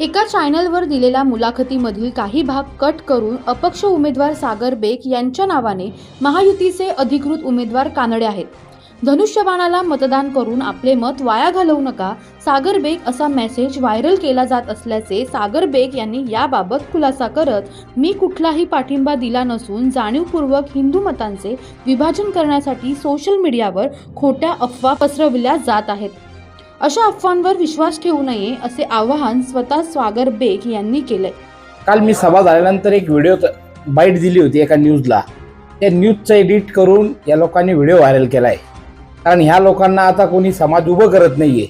एका चॅनलवर दिलेल्या मुलाखतीमधील काही भाग कट करून अपक्ष उमेदवार सागर बेक यांच्या नावाने महायुतीचे अधिकृत उमेदवार कानडे आहेत. धनुष्यबाणाला मतदान करून आपले मत वाया घालवू नका सागर बेग असा मेसेज व्हायरल केला जात असल्याचे सागर बेक यांनी याबाबत खुलासा करत मी कुठलाही पाठिंबा दिला नसून जाणीवपूर्वक हिंदू मतांचे विभाजन करण्यासाठी सोशल मीडियावर खोट्या अफवा पसरविल्या जात आहेत. अशा अफवांवर विश्वास ठेवू नये असे आवाहन स्वतः स्वागर बेक यांनी केलंय. काल मी सभा झाल्यानंतर एक व्हिडिओ बाईट दिली होती एका न्यूजला. त्या न्यूजचं एडिट करून या लोकांनी व्हिडिओ व्हायरल केला आहे कारण ह्या लोकांना आता कोणी समाज उभं करत नाही आहे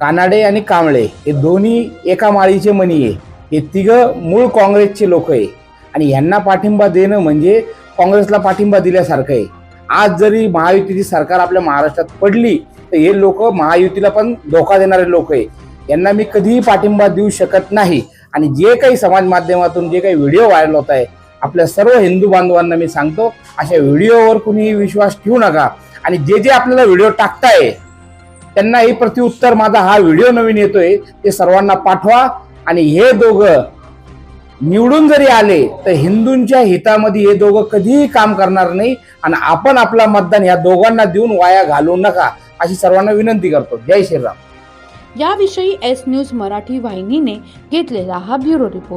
कानाडे आणि कांबळे हे दोन्ही एका माळीचे मनी आहे हे तिघं मूळ काँग्रेसचे लोक आहे आणि ह्यांना पाठिंबा देणं म्हणजे काँग्रेसला पाठिंबा दिल्यासारखं आहे आज जरी महायुतीची सरकार आपल्या महाराष्ट्रात पडली तर हे लोक महायुतीला पण धोका देणारे लोक आहे. यांना मी कधीही पाठिंबा देऊ शकत नाही. आणि जे काही समाज माध्यमातून जे काही व्हिडिओ व्हायरल होत आहे आपल्या सर्व हिंदू बांधवांना मी सांगतो अशा व्हिडिओवर कुणीही विश्वास ठेवू नका. आणि जे जे आपल्याला व्हिडिओ टाकताय त्यांना हे प्रत्युत्तर माझा हा व्हिडिओ नवीन येतोय ते सर्वांना पाठवा. आणि हे दोघं निवडून जरी आले तर हिंदूंच्या हितामध्ये हे दोघं कधीही काम करणार नाही आणि आपण आपला मतदान या दोघांना देऊन वाया घालवू नका अशी सर्वांना विनंती करतो. जय श्रीराम. याविषयी एस न्यूज मराठी वाहिनीने घेतलेला हा ब्युरो रिपोर्ट.